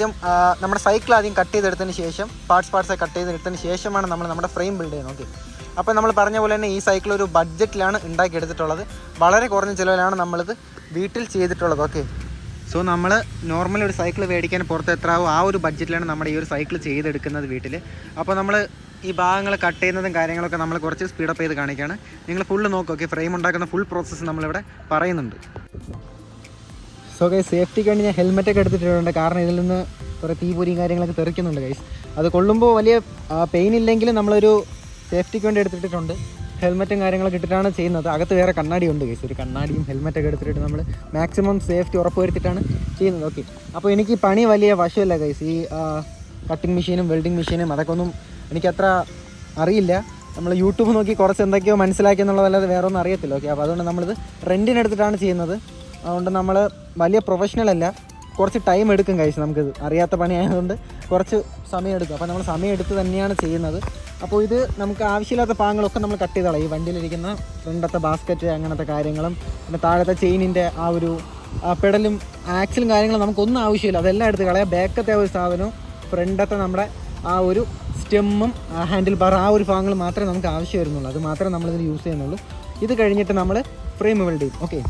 ആദ്യം നമ്മുടെ സൈക്കിൾ ആദ്യം കട്ട് ചെയ്തെടുത്തതിന് ശേഷം പാർട്സ് പാർട്സ് കട്ട് ചെയ്തെടുത്തതിന് ശേഷമാണ് നമ്മൾ നമ്മുടെ ഫ്രെയിം ബിൽഡ് ചെയ്യുന്നത് ഓക്കെ അപ്പോൾ നമ്മൾ പറഞ്ഞ പോലെ തന്നെ ഈ സൈക്കിൾ ഒരു ബഡ്ജറ്റിലാണ് ഉണ്ടാക്കിയെടുത്തിട്ടുള്ളത്. വളരെ കുറഞ്ഞ ചിലവിലാണ് നമ്മളിത് വീട്ടിൽ ചെയ്തിട്ടുള്ളത് ഓക്കെ സോ നമ്മൾ നോർമലി ഒരു സൈക്കിൾ മേടിക്കാൻ പുറത്ത് എത്രാവോ ആ ഒരു ബഡ്ജറ്റിലാണ് നമ്മുടെ ഈ ഒരു സൈക്കിൾ ചെയ്തെടുക്കുന്നത് വീട്ടിൽ അപ്പോൾ നമ്മൾ ഈ ഭാഗങ്ങൾ കട്ട് ചെയ്യുന്നതും കാര്യങ്ങളൊക്കെ നമ്മൾ കുറച്ച് സ്പീഡപ്പ് ചെയ്ത് കാണിക്കുകയാണ്. നിങ്ങൾ ഫുള്ള് നോക്കുക ഓക്കെ ഫ്രെയിം ഉണ്ടാക്കുന്ന ഫുൾ പ്രോസസ്സ് നമ്മളിവിടെ പറയുന്നുണ്ട്. സോ ഗൈസ് സേഫ്റ്റിക്ക് വേണ്ടി ഞാൻ ഹെൽമെറ്റ് ഒക്കെ എടുത്തിട്ടുണ്ട് കാരണം ഇതിൽ നിന്ന് കുറേ തീപൂരിയും കാര്യങ്ങളൊക്കെ തെറിക്കുന്നുണ്ട് ഗൈസ് അത് കൊള്ളുമ്പോൾ വലിയ പെയിൻ ഇല്ലെങ്കിലും നമ്മളൊരു സേഫ്റ്റിക്ക് വേണ്ടി എടുത്തിട്ടുണ്ട് ഹെൽമെറ്റും കാര്യങ്ങളൊക്കെ ഇട്ടിട്ടാണ് ചെയ്യുന്നത്. അകത്ത് വേറെ കണ്ണാടി ഉണ്ട് ഗൈസ് ഒരു കണ്ണാടിയും ഹെൽമെറ്റൊക്കെ എടുത്തിട്ട് നമ്മൾ മാക്സിമം സേഫ്റ്റി ഉറപ്പുവരുത്തിയിട്ടാണ് ചെയ്യുന്നത്. ഓക്കെ അപ്പോൾ എനിക്ക് പണി വലിയ വശമില്ല ഗൈസ് ഈ കട്ടിങ് മെഷീനും വെൽഡിങ് മെഷീനും അതൊക്കെ ഒന്നും എനിക്കത്ര അറിയില്ല. നമ്മൾ യൂട്യൂബ് നോക്കി കുറച്ച് എന്തൊക്കെയോ മനസ്സിലാക്കി എന്നുള്ളതല്ലാതെ വേറെ ഒന്നും അറിയത്തില്ല. ഓക്കെ അപ്പോൾ അതുകൊണ്ട് നമ്മളിത് റെന്റിനെടുത്തിട്ടാണ് ചെയ്യുന്നത്. അതുകൊണ്ട് നമ്മൾ വലിയ പ്രൊഫഷണൽ അല്ല. കുറച്ച് ടൈം എടുക്കും കഴിച്ച് നമുക്കിത്. അറിയാത്ത പണി ആയതുകൊണ്ട് കുറച്ച് സമയം എടുക്കും. അപ്പോൾ നമ്മൾ സമയം എടുത്ത് തന്നെയാണ് ചെയ്യുന്നത്. അപ്പോൾ ഇത് നമുക്ക് ആവശ്യമില്ലാത്ത പാങ്ങളൊക്കെ നമ്മൾ കട്ട് ചെയ്തോളാം. ഈ വണ്ടിയിലിരിക്കുന്ന ഫ്രണ്ടത്തെ ബാസ്ക്കറ്റ് അങ്ങനത്തെ കാര്യങ്ങളും പിന്നെ താഴത്തെ ചെയിനിന്റെ ആ ഒരു പെഡലും ആക്സിലും കാര്യങ്ങളും നമുക്കൊന്നും ആവശ്യമില്ല. അതെല്ലാം എടുത്ത് കളയാം. ബാക്കത്തെ ഒരു സാധനവും ഫ്രണ്ടത്തെ നമ്മുടെ ആ ഒരു സ്റ്റെമ്മും ഹാൻഡിൽ ബാർ ആ ഒരു ഭാഗങ്ങൾ മാത്രമേ നമുക്ക് ആവശ്യം വരുന്നുള്ളൂ. അത് മാത്രമേ നമ്മളിതിന് യൂസ് ചെയ്യുന്നുള്ളൂ. ഇത് കഴിഞ്ഞിട്ട് നമ്മൾ ഫ്രെയിം വെൽഡ് ചെയ്യും. ഓക്കെ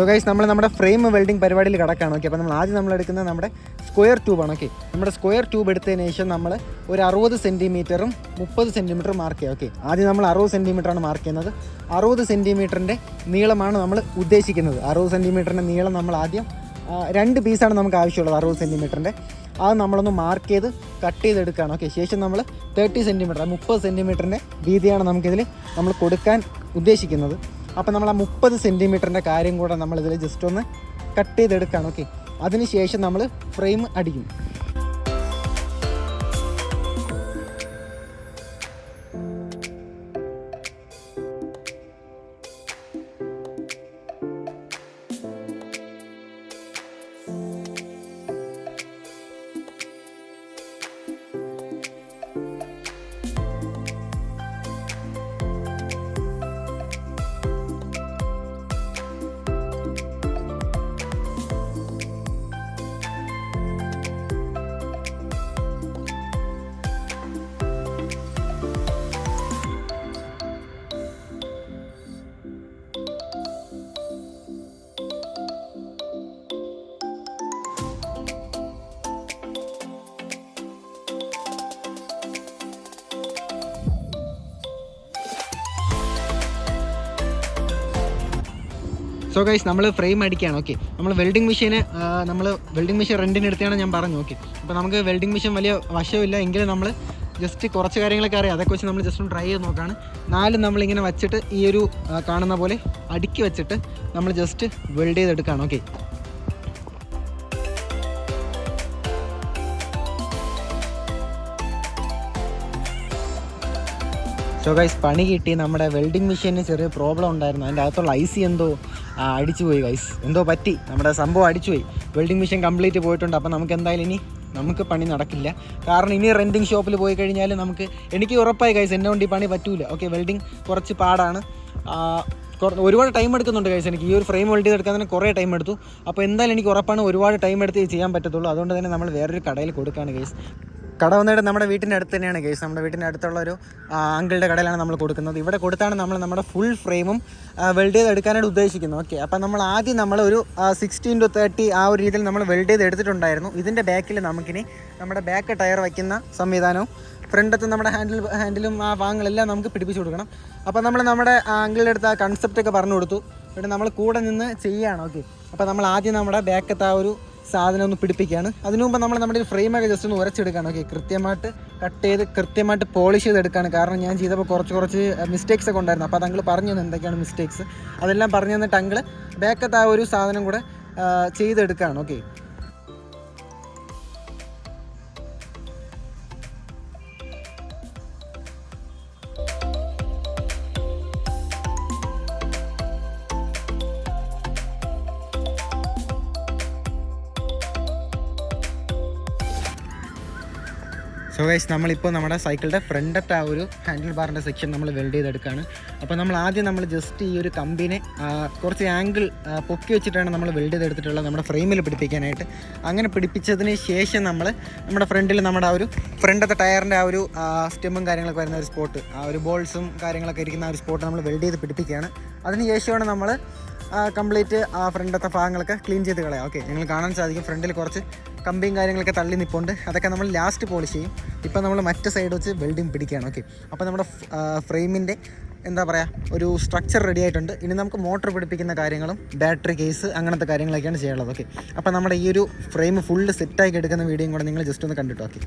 സോ ഗൈസ് നമ്മൾ നമ്മുടെ ഫ്രെയിം വെൽഡിംഗ് പരിപാടിയിൽ കിടക്കുകയാണ് ഓക്കെ അപ്പോൾ നമ്മൾ ആദ്യം നമ്മൾ എടുക്കുന്നത് നമ്മുടെ സ്ക്വയർ ട്യൂബാണ് ഓക്കെ നമ്മുടെ സ്ക്വയർ ട്യൂബ് എടുത്തതിന് ശേഷം നമ്മൾ ഒരു അറുപത് സെന്റിമീറ്ററും മുപ്പത് സെന്റിമീറ്ററും മാർക്ക് ചെയ്യുക. ഓക്കെ ആദ്യം നമ്മൾ അറുപത് സെന്റിമീറ്ററാണ് മാർക്ക് ചെയ്യുന്നത്. അറുപത് സെന്റിമീറ്ററിന്റെ നീളമാണ് നമ്മൾ ഉദ്ദേശിക്കുന്നത്. അറുപത് സെന്റിമീറ്ററിന്റെ നീളം നമ്മൾ ആദ്യം രണ്ട് പീസാണ് നമുക്ക് ആവശ്യമുള്ളത് അറുപത് സെന്റിമീറ്ററിന്റെ അത് നമ്മളൊന്ന് മാർക്ക് ചെയ്ത് കട്ട് ചെയ്തെടുക്കുകയാണ്. ഓക്കെ ശേഷം നമ്മൾ തേർട്ടി സെന്റിമീറ്റർ മുപ്പത് സെന്റിമീറ്ററിന്റെ വീതിയാണ് നമുക്കിതിൽ നമ്മൾ കൊടുക്കാൻ ഉദ്ദേശിക്കുന്നത്. അപ്പോൾ നമ്മൾ ആ മുപ്പത് സെന്റിമീറ്ററിന്റെ കാര്യം കൂടെ നമ്മളിതിൽ ജസ്റ്റ് ഒന്ന് കട്ട് ചെയ്തെടുക്കുകയാണ് ഓക്കെ അതിനുശേഷം നമ്മൾ ഫ്രെയിം അടിക്കും. സോ ഗൈസ് നമ്മൾ ഫ്രെയിം അടിക്കുകയാണ്. ഓക്കെ നമ്മൾ വെൽഡിംഗ് മെഷീന് നമ്മൾ വെൽഡിംഗ് മെഷീൻ റെന്റിന് എടുത്താണ് ഞാൻ പറഞ്ഞു ഓക്കെ അപ്പോൾ നമുക്ക് വെൽഡിംഗ് മെഷീൻ വലിയ വശമില്ല എങ്കിലും നമ്മൾ ജസ്റ്റ് കുറച്ച് കാര്യങ്ങളൊക്കെ അറിയാം. അതൊക്കെ വെച്ച് നമ്മൾ ജസ്റ്റ് ഒന്ന് ട്രൈ ചെയ്ത് നോക്കുകയാണ് നാലും നമ്മളിങ്ങനെ വെച്ചിട്ട് ഈ ഒരു കാണുന്ന പോലെ അടുക്കി വെച്ചിട്ട് നമ്മൾ ജസ്റ്റ് വെൽഡ് ചെയ്തെടുക്കുകയാണ് ഓക്കെ സോ ഗൈസ് പണി കിട്ടി. നമ്മുടെ വെൽഡിംഗ് മെഷീനിന് ചെറിയ പ്രോബ്ലം ഉണ്ടായിരുന്നു. അതിന്റെ അകത്തുള്ള ഐസി എന്തോ ആ, അടിച്ചു പോയി ഗൈസ് എന്തോ പറ്റി? നമ്മുടെ സംഭവം അടിച്ചു പോയി. വെൽഡിംഗ് മെഷീൻ കംപ്ലീറ്റ് പോയിട്ടുണ്ട്. അപ്പോൾ നമുക്ക് എന്തായാലും ഇനി നമുക്ക് പണി നടക്കില്ല. കാരണം ഇനി റെന്റിങ് ഷോപ്പിൽ പോയി കഴിഞ്ഞാൽ നമുക്ക് എനിക്ക് ഉറപ്പായി ഗൈസ് എന്നെ കൊണ്ട് ഈ പണി പറ്റൂല. ഓക്കെ വെൽഡിംഗ് കുറച്ച് പാടാണ്. ഒരുപാട് ടൈം എടുക്കുന്നുണ്ട് ഗൈസ് എനിക്ക്. ഈ ഒരു ഫ്രെയിം വെൽഡ് ചെയ്തെടുക്കാൻ തന്നെ കുറേ ടൈം എടുത്തു. അപ്പോൾ എന്തായാലും എനിക്ക് ഉറപ്പാണ് ഒരുപാട് ടൈം എടുത്ത് ചെയ്യാൻ പറ്റത്തുള്ളൂ. അതുകൊണ്ട് തന്നെ നമ്മൾ വേറൊരു കടയിൽ കൊടുക്കുകയാണ് ഗൈസ് കട വന്നിട്ട് നമ്മുടെ വീട്ടിന്റെ അടുത്ത് തന്നെയാണ് കേസ് നമ്മുടെ വീട്ടിന്റെ അടുത്തുള്ള ഒരു അങ്കിളുടെ കടയിലാണ് നമ്മൾ കൊടുക്കുന്നത്. ഇവിടെ കൊടുത്താണ് നമ്മൾ നമ്മുടെ ഫുൾ ഫ്രെയിമും വെൽഡ് ചെയ്ത് എടുക്കാനായിട്ട് ഉദ്ദേശിക്കുന്നത്. ഓക്കെ അപ്പം നമ്മൾ ആദ്യം നമ്മൾ ഒരു സിക്സ്റ്റീൻ ടു തേർട്ടി ആ ഒരു രീതിയിൽ നമ്മൾ വെൽഡ് ചെയ്ത് എടുത്തിട്ടുണ്ടായിരുന്നു. ഇതിന്റെ ബാക്കിൽ നമുക്കിനി നമ്മുടെ ബാക്ക് ടയർ വയ്ക്കുന്ന സംവിധാനവും ഫ്രണ്ടത്ത് നമ്മുടെ ഹാൻഡിൽ ഹാൻഡിലും ആ ഭാഗങ്ങളെല്ലാം നമുക്ക് പിടിപ്പിച്ച് കൊടുക്കണം. അപ്പോൾ നമ്മൾ നമ്മുടെ അങ്കിളുടെ അടുത്ത് ആ കൺസെപ്റ്റൊക്കെ പറഞ്ഞു കൊടുത്തു. എന്നിട്ട് നമ്മൾ കൂടെ നിന്ന് ചെയ്യുകയാണ് ഓക്കെ അപ്പോൾ നമ്മൾ ആദ്യം നമ്മുടെ ബാക്കത്ത് ആ ഒരു സാധനം ഒന്ന് പിടിപ്പിക്കുകയാണ്. അതിനു മുമ്പ് നമ്മൾ നമ്മുടെ ഫ്രെയിമൊക്കെ ജസ്റ്റ് ഒന്ന് ഉരച്ചെടുക്കുകയാണ്. ഓക്കെ കൃത്യമായിട്ട് കട്ട് ചെയ്ത് കൃത്യമായിട്ട് പോളിഷ് ചെയ്തെടുക്കുകയാണ്. കാരണം ഞാൻ ചെയ്തപ്പോൾ കുറച്ച് കുറച്ച് മിസ്റ്റേക്സ് ഒക്കെ ഉണ്ടായിരുന്നു. അപ്പോൾ അത് പറഞ്ഞു തന്നെ എന്തൊക്കെയാണ് മിസ്റ്റേക്സ് അതെല്ലാം പറഞ്ഞു തന്നിട്ട് അങ്കിൾ ബാക്കത്ത് ആ ഒരു സാധനം കൂടെ ചെയ്തെടുക്കുകയാണ്. ഓക്കെ സോ ഗൈസ് നമ്മളിപ്പോൾ നമ്മുടെ സൈക്കിളിന്റെ ഫ്രണ്ടത്തെ ആ ഒരു ഹാൻഡിൽ ബാറിന്റെ സെക്ഷൻ നമ്മൾ വെൽഡ് ചെയ്തെടുക്കുകയാണ് അപ്പോൾ നമ്മൾ ആദ്യം നമ്മൾ ജസ്റ്റ് ഈ ഒരു കമ്പിനെ കുറച്ച് ആംഗിൾ പൊക്കി വെച്ചിട്ടാണ് നമ്മൾ വെൽഡ് ചെയ്തെടുത്തിട്ടുള്ളത് നമ്മുടെ ഫ്രെയിമിൽ പിടിപ്പിക്കാനായിട്ട്. അങ്ങനെ പിടിപ്പിച്ചതിന് ശേഷം നമ്മൾ നമ്മുടെ ഫ്രണ്ടിൽ നമ്മുടെ ആ ഒരു ഫ്രണ്ടത്തെ ടയറിന്റെ ആ ഒരു സ്റ്റെമ്മും കാര്യങ്ങളൊക്കെ വരുന്ന ഒരു സ്പോട്ട് ആ ഒരു ബോൾസും കാര്യങ്ങളൊക്കെ ഇരിക്കുന്ന ആ ഒരു സ്പോട്ട് നമ്മൾ വെൽഡ് ചെയ്ത് പിടിപ്പിക്കുകയാണ്. അതിന് ശേഷമാണ് നമ്മൾ കംപ്ലീറ്റ് ആ ഫ്രണ്ടത്തെ ഭാഗങ്ങളൊക്കെ ക്ലീൻ ചെയ്ത് കളയാം. ഓക്കെ നിങ്ങൾ കാണാൻ സാധിക്കും. ഫ്രണ്ടിൽ കുറച്ച് കമ്പിയും കാര്യങ്ങളൊക്കെ തള്ളി നിൽപ്പുണ്ട് അതൊക്കെ നമ്മൾ ലാസ്റ്റ് പോളിഷ് ചെയ്യും. ഇപ്പം നമ്മൾ മറ്റേ സൈഡ് വെച്ച് വെൽഡിങ് പിടിക്കുകയാണ്. ഓക്കെ അപ്പോൾ നമ്മുടെ ഫ്രെയിമിന്റെ എന്താ പറയുക ഒരു സ്ട്രക്ചർ റെഡി ആയിട്ടുണ്ട്. ഇനി നമുക്ക് മോട്ടോർ പിടിപ്പിക്കുന്ന കാര്യങ്ങളും ബാറ്ററി കേസ് അങ്ങനത്തെ കാര്യങ്ങളൊക്കെയാണ് ചെയ്യാനുള്ളത്. ഓക്കെ അപ്പോൾ നമ്മുടെ ഈ ഒരു ഫ്രെയിം ഫുള്ള് സെറ്റാക്കി എടുക്കുന്ന വീഡിയോയും കൂടെ നിങ്ങൾ ജസ്റ്റ് ഒന്ന് കണ്ടിട്ട്. ഓക്കെ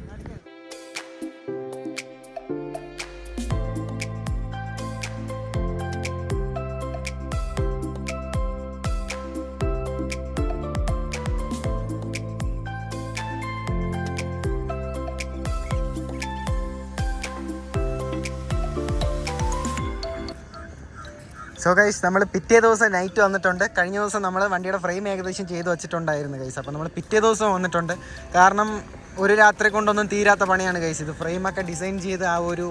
സോ ഗൈസ് നമ്മൾ പിറ്റേ ദിവസം നൈറ്റ് വന്നിട്ടുണ്ട്. കഴിഞ്ഞ ദിവസം നമ്മൾ വണ്ടിയുടെ ഫ്രെയിം ഏകദേശം ചെയ്ത് വെച്ചിട്ടുണ്ടായിരുന്നു ഗൈസ് അപ്പോൾ നമ്മൾ പിറ്റേ ദിവസം വന്നിട്ടുണ്ട്. കാരണം ഒരു രാത്രി കൊണ്ടൊന്നും തീരാത്ത പണിയാണ് ഗൈസ് ഇത് ഫ്രെയിമൊക്കെ ഡിസൈൻ ചെയ്ത് ആ ഒരു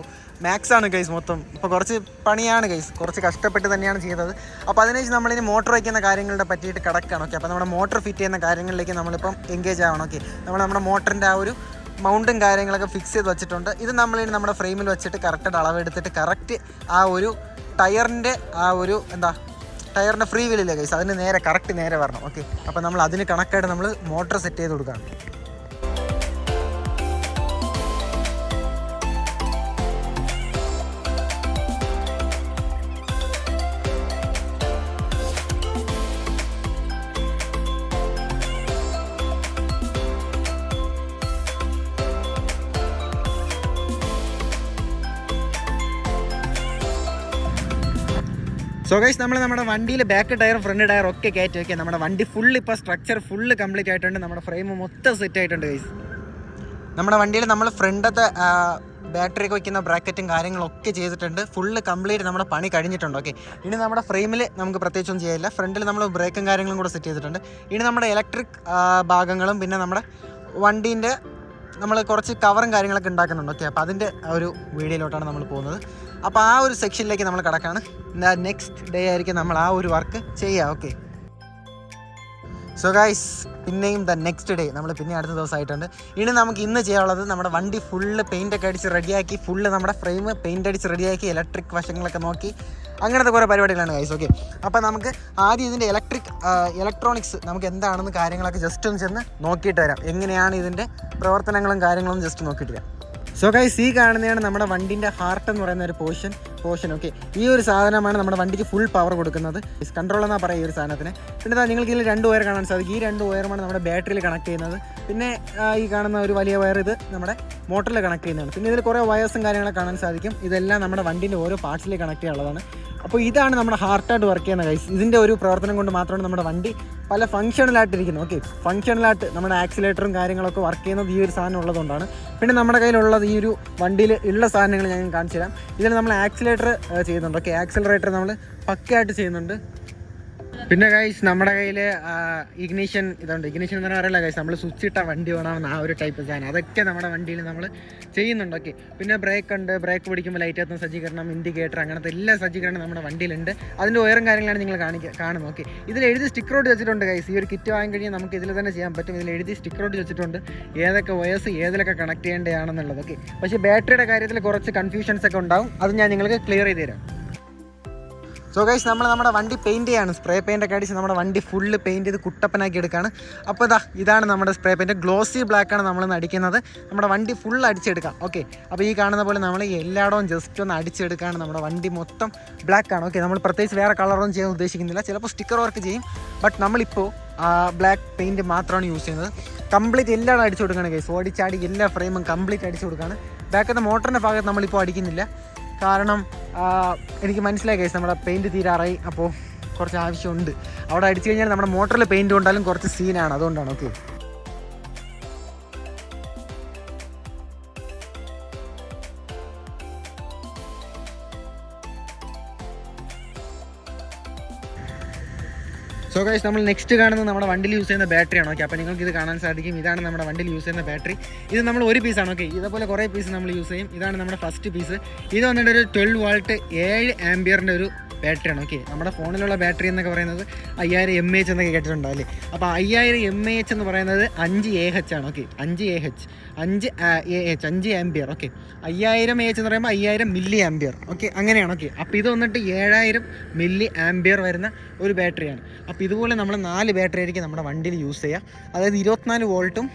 മാക്സ് ആണ് ഗൈസ് മൊത്തം. ഇപ്പോൾ കുറച്ച് പണിയാണ് ഗൈസ് കുറച്ച് കഷ്ടപ്പെട്ട് തന്നെയാണ് ചെയ്തത്. അപ്പോൾ അതിനുശേഷം നമ്മളിനി മോട്ടോർ വയ്ക്കുന്ന കാര്യങ്ങളുടെ പറ്റിയിട്ട് കിടക്കുകയാണ് ഓക്കെ അപ്പോൾ നമ്മുടെ മോട്ടർ ഫിറ്റ് ചെയ്യുന്ന കാര്യങ്ങളിലേക്ക് നമ്മളിപ്പം എൻഗേജ് ആവണം ഓക്കെ നമ്മൾ നമ്മുടെ മോട്ടറിന്റെ ആ ഒരു മൗണ്ടും കാര്യങ്ങളൊക്കെ ഫിക്സ് ചെയ്ത് വെച്ചിട്ടുണ്ട്. ഇത് നമ്മളിനി നമ്മുടെ ഫ്രെയിമിൽ വെച്ചിട്ട് കറക്റ്റ് അളവെടുത്തിട്ട് കറക്റ്റ് ആ ഒരു ടയറിന്റെ ആ ഒരു എന്താ ടയറിന്റെ ഫ്രീ വീലില്ലേ കൈസ് അതിന് നേരെ കറക്റ്റ് നേരെ വരണം. ഓക്കെ അപ്പോൾ നമ്മൾ അതിന് കണക്കായിട്ട് നമ്മൾ മോട്ടർ സെറ്റ് ചെയ്ത് കൊടുക്കുകയാണ് സോ ഗൈസ് നമ്മൾ നമ്മുടെ വണ്ടിയിൽ ബാക്ക് ടയറും ഫ്രണ്ട് ടയർ ഒക്കെ കയറ്റി വയ്ക്കുക നമ്മുടെ വണ്ടി ഫുൾ ഇപ്പോൾ സ്ട്രക്ചർ ഫുള്ള് കംപ്ലീറ്റ് ആയിട്ടുണ്ട്. നമ്മുടെ ഫ്രെയിം മൊത്തം സെറ്റ് ആയിട്ടുണ്ട് ഗൈസ് നമ്മുടെ വണ്ടിയിൽ നമ്മൾ ഫ്രണ്ടത്തെ ബാറ്ററി ഒക്കെ വയ്ക്കുന്ന ബ്രാക്കറ്റും കാര്യങ്ങളൊക്കെ ചെയ്തിട്ടുണ്ട്. ഫുള്ള് കംപ്ലീറ്റ് നമ്മുടെ പണി കഴിഞ്ഞിട്ടുണ്ട്. ഓക്കെ ഇനി നമ്മുടെ ഫ്രെയിമിൽ നമുക്ക് പ്രത്യേകിച്ചൊന്നും ചെയ്യില്ല ഫ്രണ്ടിൽ നമ്മൾ ബ്രേക്കും കാര്യങ്ങളും കൂടെ സെറ്റ് ചെയ്തിട്ടുണ്ട്. ഇനി നമ്മുടെ ഇലക്ട്രിക് ഭാഗങ്ങളും പിന്നെ നമ്മുടെ വണ്ടീന്റെ നമ്മൾ കുറച്ച് കവറും കാര്യങ്ങളൊക്കെ ഉണ്ടാക്കുന്നുണ്ട്. ഓക്കെ അപ്പോൾ അതിന്റെ ഒരു വീഡിയോയിലോട്ടാണ് നമ്മൾ പോകുന്നത്. അപ്പോൾ ആ ഒരു സെക്ഷനിലേക്ക് നമ്മൾ കിടക്കുകയാണ് നെക്സ്റ്റ് ഡേ ആയിരിക്കും നമ്മൾ ആ ഒരു വർക്ക് ചെയ്യുക ഓക്കെ സോ ഗൈസ് പിന്നെയും ദ നെക്സ്റ്റ് ഡേ നമ്മൾ പിന്നെ അടുത്ത ദിവസമായിട്ടുണ്ട്. ഇനി നമുക്ക് ഇന്ന് ചെയ്യാനുള്ളത് നമ്മുടെ വണ്ടി ഫുള്ള് പെയിന്റ് ഒക്കെ അടിച്ച് റെഡിയാക്കി ഫുള്ള് നമ്മുടെ ഫ്രെയിം പെയിന്റ് അടിച്ച് റെഡിയാക്കി ഇലക്ട്രിക് വശങ്ങളൊക്കെ നോക്കി അങ്ങനത്തെ കുറേ പരിപാടികളാണ് ഗൈസ് ഓക്കെ അപ്പോൾ നമുക്ക് ആദ്യം ഇതിന്റെ ഇലക്ട്രിക് ഇലക്ട്രോണിക്സ് നമുക്ക് എന്താണെന്ന് കാര്യങ്ങളൊക്കെ ജസ്റ്റ് ഒന്ന് ചെന്ന് നോക്കിയിട്ട് വരാം. എങ്ങനെയാണ് ഇതിന്റെ പ്രവർത്തനങ്ങളും കാര്യങ്ങളും ജസ്റ്റ് നോക്കിയിട്ട് വരാം. സോ ഗൈസ് ഈ കാണുന്നതാണ് നമ്മുടെ വണ്ടിന്റെ ഹാർട്ട് എന്ന് പറയുന്ന ഒരു പോർഷൻ പോർഷൻ ഓക്കെ ഈ ഒരു സാധനമാണ് നമ്മുടെ വണ്ടിക്ക് ഫുൾ പവർ കൊടുക്കുന്നത്. കൺട്രോൾ എന്നാ പറയുക ഈ ഒരു സാധനത്തിന്. പിന്നെ നിങ്ങൾക്ക് ഇതിൽ രണ്ട് വയർ കാണാൻ സാധിക്കും. ഈ രണ്ട് വയറുമാണ് നമ്മുടെ ബാറ്ററിയിൽ കണക്ട് ചെയ്യുന്നത്. പിന്നെ ഈ കാണുന്ന ഒരു വലിയ വയർ ഇത് നമ്മുടെ മോട്ടറിൽ കണക്ട് ചെയ്യുന്നതാണ്. പിന്നെ ഇതിൽ കുറേ വയേഴ്സും കാര്യങ്ങളൊക്കെ കാണാൻ സാധിക്കും. ഇതെല്ലാം നമ്മുടെ വണ്ടിന്റെ ഓരോ പാർട്സിലേക്ക് കണക്ട് ചെയ്യാനുള്ളതാണ് അപ്പോൾ ഇതാണ് നമ്മുടെ ഹാർട്ടായിട്ട് വർക്ക് ചെയ്യുന്ന കൈസ് ഇതിന്റെ ഒരു പ്രവർത്തനം കൊണ്ട് മാത്രമാണ് നമ്മുടെ വണ്ടി പല ഫങ്ഷണലായിട്ടിരിക്കുന്നത് ഓക്കെ ഫങ്ഷണലായിട്ട് നമ്മുടെ ആക്സിലേറ്ററും കാര്യങ്ങളൊക്കെ വർക്ക് ചെയ്യുന്നത് ഈ ഒരു സാധനം ഉള്ളതുകൊണ്ടാണ്. പിന്നെ നമ്മുടെ കയ്യിലുള്ളത് ഈ ഒരു വണ്ടിയിൽ ഉള്ള സാധനങ്ങൾ ഞാൻ കാണിച്ചു തരാം ഇതിൽ നമ്മൾ ആക്സിലേറ്റർ ചെയ്യുന്നുണ്ട്. ഓക്കെ ആക്സിലറേറ്റർ നമ്മൾ പക്കയായിട്ട് ചെയ്യുന്നുണ്ട്. പിന്നെ ഗൈസ് നമ്മുടെ കയ്യിൽ ഇഗ്നീഷൻ ഇതുണ്ട്. ഇഗ്നീഷൻ എന്ന് പറയാറില്ല ഗൈസ് നമ്മൾ സ്വിച്ച് ഇട്ട വണ്ടി വേണമെന്ന് ആ ഒരു ടൈപ്പ് സാധനം അതൊക്കെ നമ്മുടെ വണ്ടിയിൽ നമ്മൾ ചെയ്യുന്നുണ്ട്. ഓക്കെ പിന്നെ ബ്രേക്ക് ഉണ്ട്. ബ്രേക്ക് പിടിക്കുമ്പോൾ ലൈറ്റ് എത്തുന്ന സജ്ജീകരണം ഇൻഡിക്കേറ്റർ അങ്ങനത്തെ എല്ലാ സജ്ജീകരണം നമ്മുടെ വണ്ടിയിലുണ്ട്. അതിന്റെ ഉയരം കാര്യങ്ങളാണ് നിങ്ങൾ കാണിക്കുക കാണുന്നത്. ഓക്കെ ഇതിൽ എഴുതി സ്റ്റിക്കർ ഔട്ട് വെച്ചിട്ടുണ്ട് ഗൈസ് ഈ ഒരു കിറ്റ് വാങ്ങി കഴിഞ്ഞാൽ നമുക്ക് ഇതിൽ തന്നെ ചെയ്യാൻ പറ്റും. ഇതിൽ എഴുതി സ്റ്റിക്കർ ഔട്ട് വെച്ചിട്ടുണ്ട്. ഏതൊക്കെ വയസ്സ് ഏതിലൊക്കെ കണക്ട് ചെയ്യേണ്ടതാണെന്നുള്ളത്. ഓക്കെ പക്ഷേ ബാറ്ററിയുടെ കാര്യത്തിൽ കുറച്ച് കൺഫ്യൂഷൻസ് ഒക്കെ ഉണ്ടാവും. അത് ഞാൻ നിങ്ങൾക്ക് ക്ലിയർ ചെയ്ത് തരാം. സോ ഗൈസ് നമ്മൾ നമ്മുടെ വണ്ടി പെയിന്റ് ചെയ്യാണ്. സ്പ്രേ പെയിന്റ് ഒക്കെ അടിച്ച് നമ്മുടെ വണ്ടി ഫുള്ള് പെയിന്റ് ചെയ്ത് കുട്ടപ്പനാക്കി എടുക്കുകയാണ് അപ്പോൾ ഇതാ ഇതാണ് നമ്മുടെ സ്പ്രേ പെയിന്റ് ഗ്ലോസി ബ്ലാക്കാണ് നമ്മളിന്ന് അടിക്കുന്നത്. നമ്മുടെ വണ്ടി ഫുൾ അടിച്ചെടുക്കാം. ഓക്കെ അപ്പോൾ ഈ കാണുന്ന പോലെ നമ്മൾ എല്ലായിടവും ജസ്റ്റ് ഒന്ന് അടിച്ചെടുക്കുകയാണ് നമ്മുടെ വണ്ടി മൊത്തം ബ്ലാക്ക് ആണ്. ഓക്കെ നമ്മൾ പ്രത്യേകിച്ച് വേറെ കളറൊന്നും ചെയ്യാൻ ഉദ്ദേശിക്കുന്നില്ല. ചിലപ്പോൾ സ്റ്റിക്കർ വർക്ക് ചെയ്യും. ബട്ട് നമ്മളിപ്പോൾ ബ്ലാക്ക് പെയിന്റ് മാത്രമാണ് യൂസ് ചെയ്യുന്നത്. കംപ്ലീറ്റ് എല്ലായിടും അടിച്ചു കൊടുക്കുകയാണ് ഗൈസ് ഓടിച്ചാടി എല്ലാ ഫ്രെയിമും കംപ്ലീറ്റ് അടിച്ചു കൊടുക്കുകയാണ്. ബാക്കത്തെ മോട്ടറിന്റെ ഭാഗത്ത് നമ്മളിപ്പോൾ അടിക്കുന്നില്ല. കാരണം എനിക്ക് മനസ്സിലായി കേസ് നമ്മുടെ പെയിന്റ് തീരാറായി അപ്പോൾ കുറച്ച് ആവശ്യമുണ്ട്. അവിടെ അടിച്ചു കഴിഞ്ഞാൽ നമ്മുടെ മോട്ടറിൽ പെയിന്റ് കൊണ്ടാലും കുറച്ച് സീനാണ് അതുകൊണ്ടാണ് ഓക്കെ സോ ഗൈസ് നമ്മൾ നെക്സ്റ്റ് കാണുന്നത് നമ്മുടെ വണ്ടിയിൽ യൂസ് ചെയ്യുന്ന ബാറ്ററി ആണ്. ഓക്കെ അപ്പോൾ നിങ്ങൾക്ക് ഇത് കാണാൻ സാധിക്കും. ഇതാണ് നമ്മുടെ വണ്ടിയിൽ യൂസ് ചെയ്യുന്ന ബാറ്ററി ഇത് നമ്മൾ ഒരു പീസാണ് ഓക്കെ ഇതേപോലെ കുറേ പീസ് നമ്മൾ യൂസ് ചെയ്യും. ഇതാണ് നമ്മുടെ ഫസ്റ്റ് പീസ് ഇത് വന്നിട്ട് ഒരു ട്വൽവ് വാൾട്ട് ഏഴ് ആംബിയറിന്റെ ഒരു ബാറ്ററിയാണ്. ഓക്കെ നമ്മുടെ ഫോണിലുള്ള ബാറ്ററി എന്നൊക്കെ പറയുന്നത് അയ്യായിരം എം എച്ച് എന്നൊക്കെ കേട്ടിട്ടുണ്ടോ അല്ലേ? അപ്പോൾ അയ്യായിരം എം എ എച്ച് എന്ന് പറയുന്നത് അഞ്ച് എ എച്ച് ആണ്. ഓക്കെ അഞ്ച് എ എച്ച് അഞ്ച് എ എച്ച് അഞ്ച് ആംബിയർ ഓക്കെ അയ്യായിരം എ എച്ച് എന്ന് പറയുമ്പോൾ അയ്യായിരം മില്ലി ആംബിയർ ഓക്കെ അങ്ങനെയാണ്. ഓക്കെ അപ്പോൾ ഇത് വന്നിട്ട് ഏഴായിരം മില്ലി ആംബിയർ വരുന്ന ഒരു ബാറ്ററിയാണ്. അപ്പോൾ ഇതുപോലെ നമ്മൾ നാല് ബാറ്ററി ആയിരിക്കും നമ്മുടെ വണ്ടിയിൽ യൂസ് ചെയ്യുക. അതായത് ഇരുപത്തിനാല് വോൾട്ടും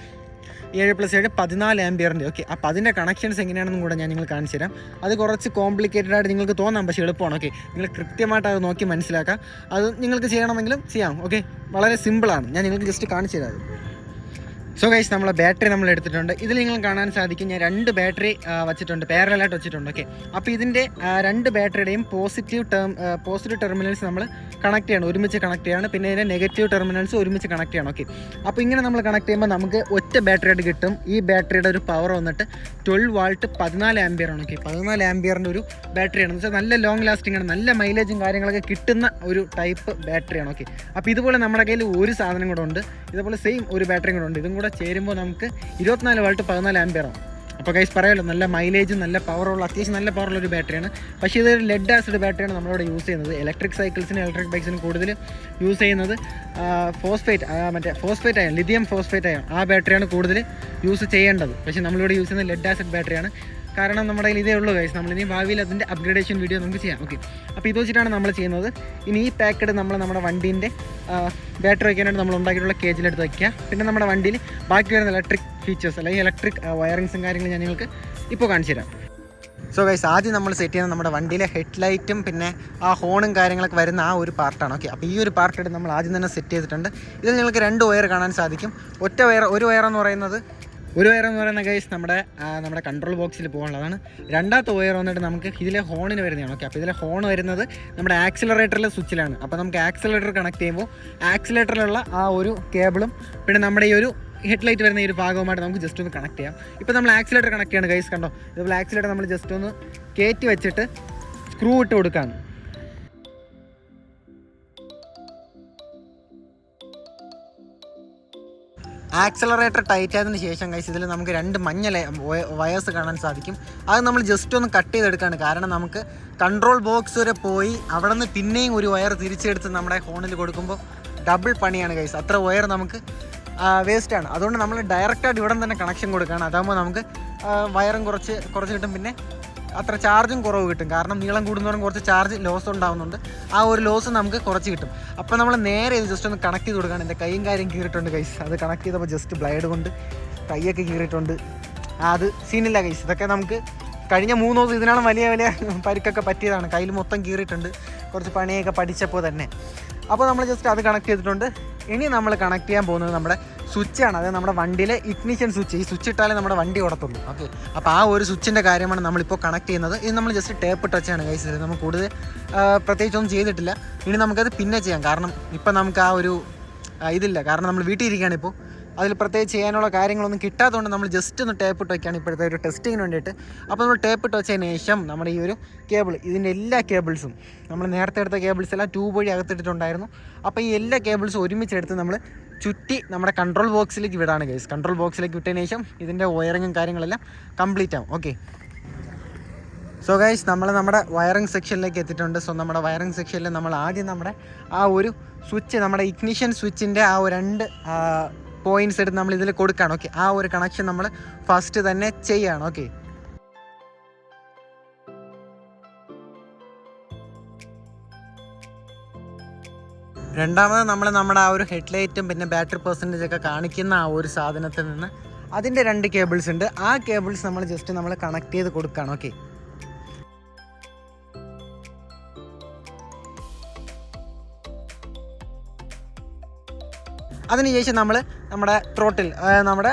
ഏഴ് പ്ലസ് ഏഴ് പതിനാല് ആംബിയറിന്റെ ഓക്കെ അപ്പോൾ അതിന്റെ കണക്ഷൻസ് എങ്ങനെയാണെന്നും കൂടെ ഞാൻ നിങ്ങൾ കാണിച്ചു തരാം. അത് കുറച്ച് കോംപ്ലിക്കേറ്റഡ് ആയിട്ട് നിങ്ങൾക്ക് തോന്നാം പക്ഷേ എളുപ്പമാണ്. ഓക്കെ നിങ്ങൾ കൃത്യമായിട്ട് അത് നോക്കി മനസ്സിലാക്കാം. അത് നിങ്ങൾക്ക് ചെയ്യണമെങ്കിലും ചെയ്യാം. ഓക്കെ വളരെ സിമ്പിളാണ് ഞാൻ നിങ്ങൾക്ക് ജസ്റ്റ് കാണിച്ചു തരാം. സോ ഗൈസ് നമ്മളെ ബാറ്ററി നമ്മൾ എടുത്തിട്ടുണ്ട്. ഇതിൽ നിങ്ങൾ കാണാൻ സാധിക്കും. ഞാൻ രണ്ട് ബാറ്ററി വെച്ചിട്ടുണ്ട്. പാരലായിട്ട് വെച്ചിട്ടുണ്ട്. ഓക്കെ അപ്പോൾ ഇതിന്റെ രണ്ട് ബാറ്ററിയുടെയും പോസിറ്റീവ് ടേം പോസിറ്റീവ് ടെർമിനൽസ് നമ്മൾ കണക്ട് ചെയ്യണം. ഒരുമിച്ച് കണക്ട് ചെയ്യണം. പിന്നെ ഇതിന്റെ നെഗറ്റീവ് ടെർമിനൽസ് ഒരുമിച്ച് കണക്ട് ചെയ്യണം. ഓക്കെ അപ്പോൾ ഇങ്ങനെ നമ്മൾ കണക്ട് ചെയ്യുമ്പോൾ നമുക്ക് ഒറ്റ ബാറ്ററി ആയിട്ട് കിട്ടും. ഈ ബാറ്ററിയുടെ ഒരു പവർ വന്നിട്ട് ട്വൽവ് വാൾട്ട് പതിനാല് ആംബിയർ ആണ്. ഓക്കെ പതിനാല് ആംബിയറിന്റെ ഒരു ബാറ്ററിയാണ് എന്ന് വെച്ചാൽ നല്ല ലോങ് ലാസ്റ്റിംഗ് ആണ്. നല്ല മൈലേജും കാര്യങ്ങളൊക്കെ കിട്ടുന്ന ഒരു ടൈപ്പ് ബാറ്ററിയാണ് ഓക്കെ അപ്പോൾ ഇതുപോലെ നമ്മുടെ കയ്യിൽ ഒരു സാധനം കൂടെ ഉണ്ട്. ഇതുപോലെ സെയിം ഒരു ബാറ്ററിയും കൂടെ ഉണ്ട്. ഇതും കൂടെ ചേരുമ്പോൾ നമുക്ക് ഇരുപത്തിനാല് വോൾട്ട് പതിനാല് ആംബിയറാണ് അപ്പോൾ കൈസ് പറയാമല്ലോ നല്ല മൈലേജും നല്ല പവറുള്ള അത്യാവശ്യം നല്ല പവറുള്ള ഒരു ബാറ്ററിയാണ് പക്ഷേ ഇതൊരു ലെഡ് ആസിഡ് ബാറ്ററിയാണ് നമ്മളിവിടെ യൂസ് ചെയ്യുന്നത്. ഇലക്ട്രിക് സൈക്കിൾസിനും ഇലക്ട്രിക് ബൈക്സിനും കൂടുതൽ യൂസ് ചെയ്യുന്നത് ഫോസ്ഫേറ്റ് മറ്റേ ഫോസ്ഫേറ്റ് ആയാലും ലിഥിയം ഫോസ്ഫേറ്റ് ആയാലും ആ ബാറ്ററിയാണ് കൂടുതൽ യൂസ് ചെയ്യേണ്ടത്. പക്ഷേ നമ്മളിവിടെ യൂസ് ചെയ്യുന്നത് ലെഡ് ആസിഡ് ബാറ്ററിയാണ് കാരണം നമ്മുടെ കയ്യിൽ ഇതേ ഉള്ളൂ ഗൈസ് നമ്മളിനി ഭാവിയിൽ അതിന്റെ അപ്ഗ്രേഡേഷൻ വീഡിയോ നമുക്ക് ചെയ്യാം. ഓക്കെ അപ്പോൾ ഇത് വെച്ചിട്ടാണ് നമ്മൾ ചെയ്യുന്നത്. ഇനി ഈ പാക്കഡ് നമ്മൾ നമ്മുടെ വണ്ടീന്റെ ബാറ്ററി വയ്ക്കാനായിട്ട് നമ്മൾ ഉണ്ടാക്കിയിട്ടുള്ള കേജിലെടുത്ത് വയ്ക്കുക പിന്നെ നമ്മുടെ വണ്ടിയിൽ ബാക്കി വരുന്ന ഇലക്ട്രിക് ഫീച്ചേഴ്സ് അല്ലെങ്കിൽ ഇലക്ട്രിക് വയറിങ്സും കാര്യങ്ങളും ഞാൻ നിങ്ങൾക്ക് ഇപ്പോൾ കാണിച്ചു തരാം. സോ ഗൈസ് ആദ്യം നമ്മൾ സെറ്റ് ചെയ്യുന്നത് നമ്മുടെ വണ്ടിയിലെ ഹെഡ് ലൈറ്റും പിന്നെ ആ ഹോണും കാര്യങ്ങളൊക്കെ വരുന്ന ആ ഒരു പാർട്ടാണ് ഓക്കെ അപ്പോൾ ഈ ഒരു പാർട്ട് എടുത്ത് നമ്മൾ ആദ്യം തന്നെ സെറ്റ് ചെയ്തിട്ടുണ്ട്. ഇതിൽ നിങ്ങൾക്ക് രണ്ട് വയർ കാണാൻ സാധിക്കും. ഒറ്റ വയർ ഒരു വയർ എന്ന് പറയുന്നത് ഒരു വയർ എന്ന് പറയുന്ന ഗൈസ് നമ്മുടെ നമ്മുടെ കൺട്രോൾ ബോക്സിൽ പോകാനുള്ളതാണ്. രണ്ടാമത്തെ വയർ വന്നിട്ട് നമുക്ക് ഇതിലെ ഹോണിന് വരുന്നതാണ്. ഓക്കെ അപ്പോൾ ഇതിലെ ഹോൺ വരുന്നത് നമ്മുടെ ആക്സിലറേറ്ററിലെ സ്വിച്ചിലാണ് അപ്പോൾ നമുക്ക് ആക്സിലേറ്റർ കണക്ട് ചെയ്യുമ്പോൾ ആക്സിലേറ്ററിലുള്ള ആ ഒരു കേബിളും പിന്നെ നമ്മുടെ ഈ ഒരു ഹെഡ് ലൈറ്റ് വരുന്ന ഈ ഒരു ഭാഗവുമായിട്ട് നമുക്ക് ജസ്റ്റ് ഒന്ന് കണക്ട് ചെയ്യാം. ഇപ്പോൾ നമ്മൾ ആക്സിലേറ്റർ കണക്ട് ചെയ്യാണ് ഗൈസ് കണ്ടോ? ഇതുപോലെ ആക്സിലേറ്റർ നമ്മൾ ജസ്റ്റ് ഒന്ന് കയറ്റി വെച്ചിട്ട് സ്ക്രൂ ഇട്ട് കൊടുക്കുകയാണ് ആക്സലറേറ്റർ ടൈറ്റ് ആയതിനു ശേഷം കൈസ് ഇതിൽ നമുക്ക് രണ്ട് മഞ്ഞ വയേഴ്സ് കാണാൻ സാധിക്കും. അത് നമ്മൾ ജസ്റ്റ് ഒന്ന് കട്ട് ചെയ്തെടുക്കുകയാണ് കാരണം നമുക്ക് കൺട്രോൾ ബോക്സ് വരെ പോയി അവിടെ നിന്ന് പിന്നെയും ഒരു വയർ തിരിച്ചെടുത്ത് നമ്മുടെ ഫോണിൽ കൊടുക്കുമ്പോൾ ഡബിൾ പണിയാണ് കൈസ് അത്ര വയർ നമുക്ക് വേസ്റ്റാണ് അതുകൊണ്ട് നമ്മൾ ഡയറക്റ്റായിട്ട് ഇവിടെ തന്നെ കണക്ഷൻ കൊടുക്കുകയാണ്. അതാകുമ്പോൾ നമുക്ക് വയറും കുറച്ച് കുറച്ച് കിട്ടും. പിന്നെ അത്ര ചാർജും കുറവ് കിട്ടും. കാരണം നീളം കൂടുന്നതോറും കുറച്ച് ചാർജ് ലോസ് ഉണ്ടാവുന്നുണ്ട്. ആ ഒരു ലോസ് നമുക്ക് കുറച്ച് കിട്ടും. അപ്പോൾ നമ്മൾ നേരെ ഇത് ജസ്റ്റ് ഒന്ന് കണക്ട് ചെയ്ത് കൊടുക്കുകയാണ്. എന്റെ കൈയും കാര്യം കീറിയിട്ടുണ്ട് കൈസ് അത് കണക്ട് ചെയ്തപ്പോൾ ജസ്റ്റ് ബ്ലൈഡ് കൊണ്ട് കൈയൊക്കെ കീറിയിട്ടുണ്ട്. അത് സീനില്ല കൈസ് ഇതൊക്കെ നമുക്ക് കഴിഞ്ഞ മൂന്ന് ദിവസം ഇതിനാണ് വലിയ വലിയ പരിക്കൊക്കെ പറ്റിയതാണ്. കയ്യിൽ മൊത്തം കീറിയിട്ടുണ്ട്. കുറച്ച് പണിയൊക്കെ പഠിച്ചപ്പോൾ തന്നെ. അപ്പോൾ നമ്മൾ ജസ്റ്റ് അത് കണക്ട് ചെയ്തിട്ടുണ്ട്. ഇനി നമ്മൾ കണക്ട് ചെയ്യാൻ പോകുന്നത് നമ്മുടെ സ്വിച്ചാണ്. അതായത് നമ്മുടെ വണ്ടിയിലെ ഇഗ്നിഷൻ സ്വിച്ച്. ഈ സ്വിച്ച് ഇട്ടാലേ നമ്മുടെ വണ്ടി ഓടത്തുള്ളൂ. ഓക്കെ. അപ്പോൾ ആ ഒരു സ്വിച്ചിന്റെ കാര്യമാണ് നമ്മളിപ്പോൾ കണക്ട് ചെയ്യുന്നത്. ഇത് നമ്മൾ ജസ്റ്റ് ടേപ്പ് ടച്ചാണ് കൈസ് നമ്മൾ കൂടുതൽ പ്രത്യേകിച്ചൊന്നും ചെയ്തിട്ടില്ല. ഇനി നമുക്കത് പിന്നെ ചെയ്യാം. കാരണം ഇപ്പം നമുക്ക് ആ ഒരു ഇതില്ല. കാരണം നമ്മൾ വീട്ടിൽ ഇരിക്കുകയാണ് ഇപ്പോൾ അതിൽ പ്രത്യേകിച്ച് ചെയ്യാനുള്ള കാര്യങ്ങളൊന്നും കിട്ടാത്തതുകൊണ്ട് നമ്മൾ ജസ്റ്റ് ഒന്ന് ടേപ്പ് ഇട്ട് വയ്ക്കുകയാണ് ഇപ്പോഴത്തെ ഒരു ടെസ്റ്റിങ്ങിന് വേണ്ടിയിട്ട്. അപ്പോൾ നമ്മൾ ടേപ്പ് ഇട്ട് വെച്ചതിന് ശേഷം നമ്മുടെ ഈ ഒരു കേബിൾ ഇതിന്റെ എല്ലാ കേബിൾസും നമ്മൾ നേരത്തെ എടുത്ത കേബിൾസ് എല്ലാം ട്യൂബ് വഴി അകത്തിട്ടിട്ടുണ്ടായിരുന്നു. അപ്പോൾ ഈ എല്ലാ കേബിൾസും ഒരുമിച്ചെടുത്ത് നമ്മൾ ചുറ്റി നമ്മുടെ കൺട്രോൾ ബോക്സിലേക്ക് വിടാണ് ഗൈസ് കൺട്രോൾ ബോക്സിലേക്ക് വിട്ടതിന് ശേഷം ഇതിന്റെ വയറിങ്ങും കാര്യങ്ങളെല്ലാം കംപ്ലീറ്റ് ആവും. ഓക്കെ സോ ഗൈസ് നമ്മൾ നമ്മുടെ വയറിംഗ് സെക്ഷനിലേക്ക് എത്തിയിട്ടുണ്ട്. സോ നമ്മുടെ വയറിംഗ് സെക്ഷനിൽ നമ്മൾ ആദ്യം നമ്മുടെ ആ ഒരു സ്വിച്ച് നമ്മുടെ ഇഗ്നിഷൻ സ്വിച്ചിന്റെ ആ രണ്ട് പോയിന്റ്സ് എടുത്ത് നമ്മൾ ഇതിൽ കൊടുക്കുകയാണ്. ഓക്കെ ആ ഒരു കണക്ഷൻ നമ്മൾ ഫസ്റ്റ് തന്നെ ചെയ്യുകയാണ് ഓക്കെ രണ്ടാമത് നമ്മൾ നമ്മുടെ ആ ഒരു ഹെഡ്ലൈറ്റും പിന്നെ ബാറ്ററി പെർസെന്റേജ് ഒക്കെ കാണിക്കുന്ന ആ ഒരു സാധനത്തിൽ നിന്ന് അതിന്റെ രണ്ട് കേബിൾസ് ഉണ്ട്. ആ കേബിൾസ് നമ്മൾ ജസ്റ്റ് നമ്മൾ കണക്ട് ചെയ്ത് കൊടുക്കുകയാണ് ഓക്കെ അതിനുശേഷം നമ്മൾ നമ്മുടെ ത്രോട്ടിൽ നമ്മുടെ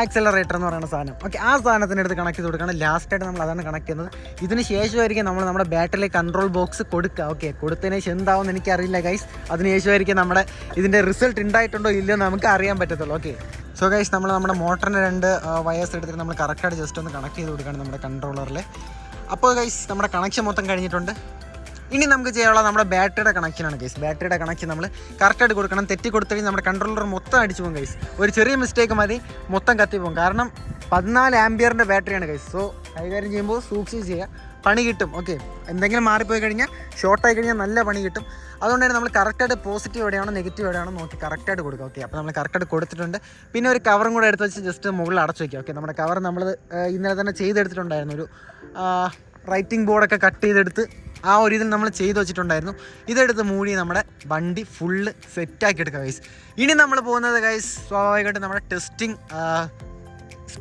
ആക്സലറേറ്റർ എന്ന് പറയുന്ന സാധനം. ഓക്കെ ആ സാധനത്തിനടുത്ത് കണക്ട് ചെയ്ത് കൊടുക്കണം. ലാസ്റ്റായിട്ട് നമ്മൾ അതാണ് കണക്ട് ചെയ്യുന്നത്. ഇതിന് ശേഷമായിരിക്കും നമ്മൾ നമ്മുടെ ബാറ്ററി കൺട്രോൾ ബോക്സ് കൊടുക്കുക. ഓക്കെ കൊടുത്തതിന് ശേഷം എന്താവുമെന്ന് എനിക്കറിയില്ല ഗൈസ് അതിന് ശേഷമായിരിക്കും നമ്മുടെ ഇതിന്റെ റിസൾട്ട് ഉണ്ടായിട്ടുണ്ടോ ഇല്ലയോ നമുക്ക് അറിയാൻ പറ്റത്തുള്ളൂ. ഓക്കെ സോ ഗൈസ് നമ്മൾ നമ്മുടെ മോട്ടറിന്റെ രണ്ട് വയേഴ്സ് എടുത്തിട്ട് നമ്മൾ കറക്റ്റായിട്ട് ജസ്റ്റ് ഒന്ന് കണക്ട് ചെയ്ത് കൊടുക്കുകയാണ് നമ്മുടെ കൺട്രോളറിൽ അപ്പോൾ ഗൈസ് നമ്മുടെ കണക്ഷൻ മൊത്തം കഴിഞ്ഞിട്ടുണ്ട്. ഇനി നമുക്ക് ചെയ്യാനുള്ള നമ്മുടെ ബാറ്ററിയുടെ കണക്ഷനാണ് ഗൈസ് ബാറ്ററിയുടെ കണക്ഷൻ നമ്മൾ കറക്റ്റായിട്ട് കൊടുക്കണം. തെറ്റി കൊടുത്തു കഴിഞ്ഞാൽ നമ്മുടെ കൺട്രോളർ മൊത്തം അടിച്ചു പോകും ഗൈസ് ഒരു ചെറിയ മിസ്റ്റേക്ക് മതി മൊത്തം കത്തി പോകും. കാരണം പതിനാല് ആംബിയറിന്റെ ബാറ്ററിയാണ് ഗൈസ് സോ കൈകാര്യം ചെയ്യുമ്പോൾ സൂക്ഷിച്ച് ചെയ്യുക. പണി കിട്ടും. ഓക്കെ എന്തെങ്കിലും മാറിപ്പോയി കഴിഞ്ഞാൽ ഷോർട്ടായി കഴിഞ്ഞാൽ നല്ല പണി കിട്ടും. അതുകൊണ്ട് തന്നെ നമ്മൾ കറക്റ്റായിട്ട് പോസിറ്റീവ് എവിടെയാണോ നെഗറ്റീവ് എവിടെയാണോ നോക്കി കറക്റ്റായിട്ട് കൊടുക്കുക. ഓക്കെ അപ്പോൾ നമ്മൾ കറക്റ്റായിട്ട് കൊടുത്തിട്ടുണ്ട്. പിന്നെ ഒരു കവറും കൂടെ എടുത്ത് വെച്ച് ജസ്റ്റ് മുകളിൽ അടച്ചു വയ്ക്കുക ഓക്കെ നമ്മുടെ കവർ നമ്മൾ ഇന്നലെ തന്നെ ചെയ്തെടുത്തിട്ടുണ്ടായിരുന്നു. ഒരു റൈറ്റിംഗ് ബോർഡൊക്കെ കട്ട് ചെയ്തെടുത്ത് ആ ഒരു ഇതിൽ നമ്മൾ ചെയ്ത് വെച്ചിട്ടുണ്ടായിരുന്നു. ഇതെടുത്ത് മൂടി നമ്മുടെ വണ്ടി ഫുള്ള് സെറ്റാക്കി എടുക്കുക ഗൈസ് ഇനി നമ്മൾ പോകുന്നത് ഗൈസ് സ്വാഭാവികമായിട്ട് നമ്മുടെ ടെസ്റ്റിംഗ്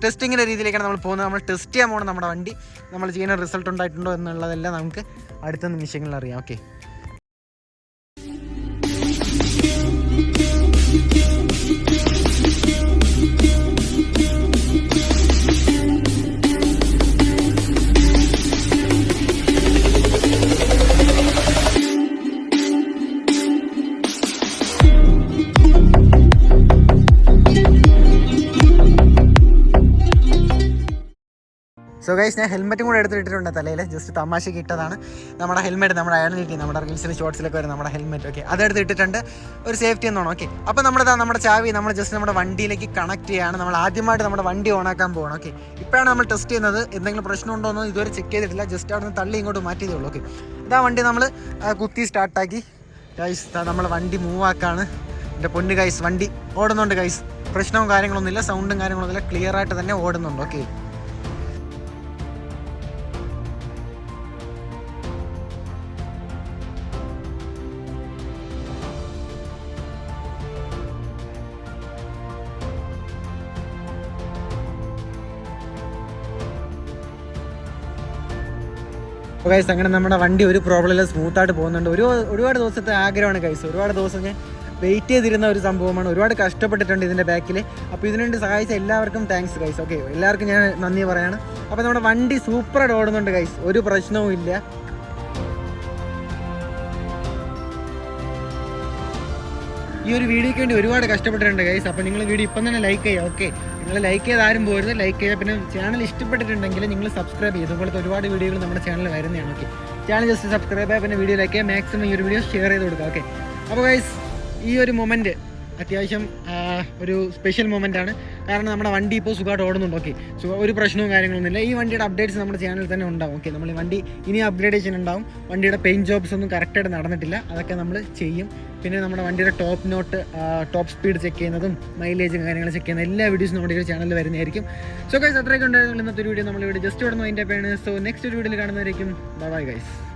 ടെസ്റ്റിങ്ങിന്റെ രീതിയിലേക്കാണ് നമ്മൾ പോകുന്നത്. നമ്മൾ ടെസ്റ്റ് ചെയ്യാൻ പോകണം നമ്മുടെ വണ്ടി. നമ്മൾ ചെയ്യുന്ന റിസൾട്ട് ഉണ്ടായിട്ടുണ്ടോ എന്നുള്ളതെല്ലാം നമുക്ക് അടുത്ത നിമിഷങ്ങളിൽ അറിയാം ഓക്കെ ഗൈസ് ഞാൻ ഹെൽമെറ്റും കൂടെ എടുത്തിട്ടിട്ടുണ്ട് തലയിൽ ജസ്റ്റ് തമാശയ്ക്ക് ഇട്ടതാണ്. നമ്മുടെ ഹെൽമെറ്റ് നമ്മുടെ ഐഡന്റിറ്റി നമ്മുടെ റീൽസിന് ഷോർട്സിലൊക്കെ വരും നമ്മുടെ ഹെൽമെറ്റ് ഓക്കെ അതെടുത്ത് ഇട്ടിട്ടുണ്ട്. ഒരു സേഫ്റ്റി എന്നാണ് ഓക്കെ അപ്പോൾ നമ്മുടെ നമ്മുടെ ചാവി നമ്മൾ ജസ്റ്റ് നമ്മുടെ വണ്ടിയിലേക്ക് കണക്ട് ചെയ്യാണ്. നമ്മൾ ആദ്യമായിട്ട് നമ്മുടെ വണ്ടി ഓണാക്കാൻ പോകണം ഓക്കെ ഇപ്പോഴാണ് നമ്മൾ ടെസ്റ്റ് ചെയ്യുന്നത്. എന്തെങ്കിലും പ്രശ്നം ഉണ്ടോ എന്ന് ഇതുവരെ ചെക്ക് ചെയ്തിട്ടില്ല. ജസ്റ്റ് അവിടെ നിന്ന് തള്ളി ഇങ്ങോട്ട് മാറ്റി ഉള്ളൂ ഓക്കെ ഇതാ വണ്ടി നമ്മൾ കുത്തി സ്റ്റാർട്ടാക്കി ഗൈസ് നമ്മൾ വണ്ടി മൂവ് ആക്കാണ്. എന്റെ പൊന്ന് ഗൈസ് വണ്ടി ഓടുന്നുണ്ട് ഗൈസ് പ്രശ്നവും കാര്യങ്ങളൊന്നുമില്ല സൗണ്ടും കാര്യങ്ങളൊന്നുമില്ല. ക്ലിയർ ആയിട്ട് തന്നെ ഓടുന്നുണ്ട് ഓക്കെ ഗൈസ് അങ്ങനെ നമ്മുടെ വണ്ടി ഒരു പ്രോബ്ലം ഇല്ല സ്മൂത്തായിട്ട് പോകുന്നുണ്ട്. ഒരു ഒരുപാട് ദിവസത്തെ ആഗ്രഹമാണ് കൈസ് ഒരുപാട് ദിവസം ഞാൻ വെയിറ്റ് ചെയ്തിരുന്ന ഒരു സംഭവമാണ്. ഒരുപാട് കഷ്ടപ്പെട്ടിട്ടുണ്ട് ഇതിന്റെ ബാക്കിൽ അപ്പോൾ ഇതിനുവേണ്ടി സഹായിച്ച എല്ലാവർക്കും താങ്ക്സ് ഗൈസ് ഓക്കെ എല്ലാവർക്കും ഞാൻ നന്ദി പറയാണ്. അപ്പോൾ നമ്മുടെ വണ്ടി സൂപ്പറായിട്ട് ഓടുന്നുണ്ട് ഗൈസ് ഒരു പ്രശ്നവും ഇല്ല. ഈ ഒരു വീഡിയോയ്ക്ക് വേണ്ടി ഒരുപാട് കഷ്ടപ്പെട്ടിട്ടുണ്ട് ഗൈസ് അപ്പോൾ നിങ്ങൾ വീഡിയോ ഇപ്പം തന്നെ ലൈക്ക് ചെയ്യുക. ഓക്കെ നിങ്ങൾ ലൈക്ക് ചെയ്ത് ആരും പോരുത്. ലൈക്ക് ചെയ്യുക പിന്നെ ചാനൽ ഇഷ്ടപ്പെട്ടിട്ടുണ്ടെങ്കിൽ നിങ്ങൾ സബ്സ്ക്രൈബ് ചെയ്യുക ഇതുപോലത്തെ ഒരുപാട് വീഡിയോകൾ നമ്മുടെ ചാനൽ വരുന്നതാണ്. ഓക്കെ ചാനൽ ജസ്റ്റ് സബ്സ്ക്രൈബ് ചെയ്യുക പിന്നെ വീഡിയോ ലൈക്ക് ചെയ്യുക മാക്സിമം ഈ ഒരു വീഡിയോ ഷെയർ ചെയ്ത് കൊടുക്കുക ഓക്കെ അപ്പോൾ ഗൈസ് ഈ ഒരു മൊമെന്റ് അത്യാവശ്യം ഒരു സ്പെഷ്യൽ മൊമെന്റ് ആണ്. കാരണം നമ്മുടെ വണ്ടി ഇപ്പോൾ സുഖമായിട്ട് ഓടുന്നുണ്ട്. ഓക്കെ ഒരു പ്രശ്നവും കാര്യങ്ങളൊന്നുമില്ല ഈ വണ്ടിയുടെ അപ്ഡേറ്റ്സ് നമ്മുടെ ചാനലിൽ തന്നെ ഉണ്ടാവും. ഓക്കെ നമ്മൾ ഈ വണ്ടി ഇനി അപ്ഗ്രേഡേഷൻ ഉണ്ടാവും വണ്ടിയുടെ പെയിന്റ് ജോബ്സ് ഒന്നും കറക്റ്റായിട്ട് നടന്നിട്ടില്ല. അതൊക്കെ നമ്മൾ ചെയ്യും. പിന്നെ നമ്മുടെ വണ്ടിയുടെ top not top speed check ചെയ്യുന്നതും മൈലേജും കാര്യങ്ങളും ചെക്ക് ചെയ്യുന്ന എല്ലാ വീഡിയോസും നമ്മുടെ ചാനലിൽ വരുന്നതായിരിക്കും. സോ ഗൈസ് അത്രയൊക്കെ ഉണ്ടായിരുന്നു ഇന്നത്തെ ഒരു വീഡിയോ നമ്മൾ ഇവിടെ ജസ്റ്റ് ഇടുന്നു അതിന്റെ പേണ് സോ നെക്സ്റ്റ് ഒരു വീഡിയോയിൽ കാണുന്നതായിരിക്കും ബൈ ഗൈസ്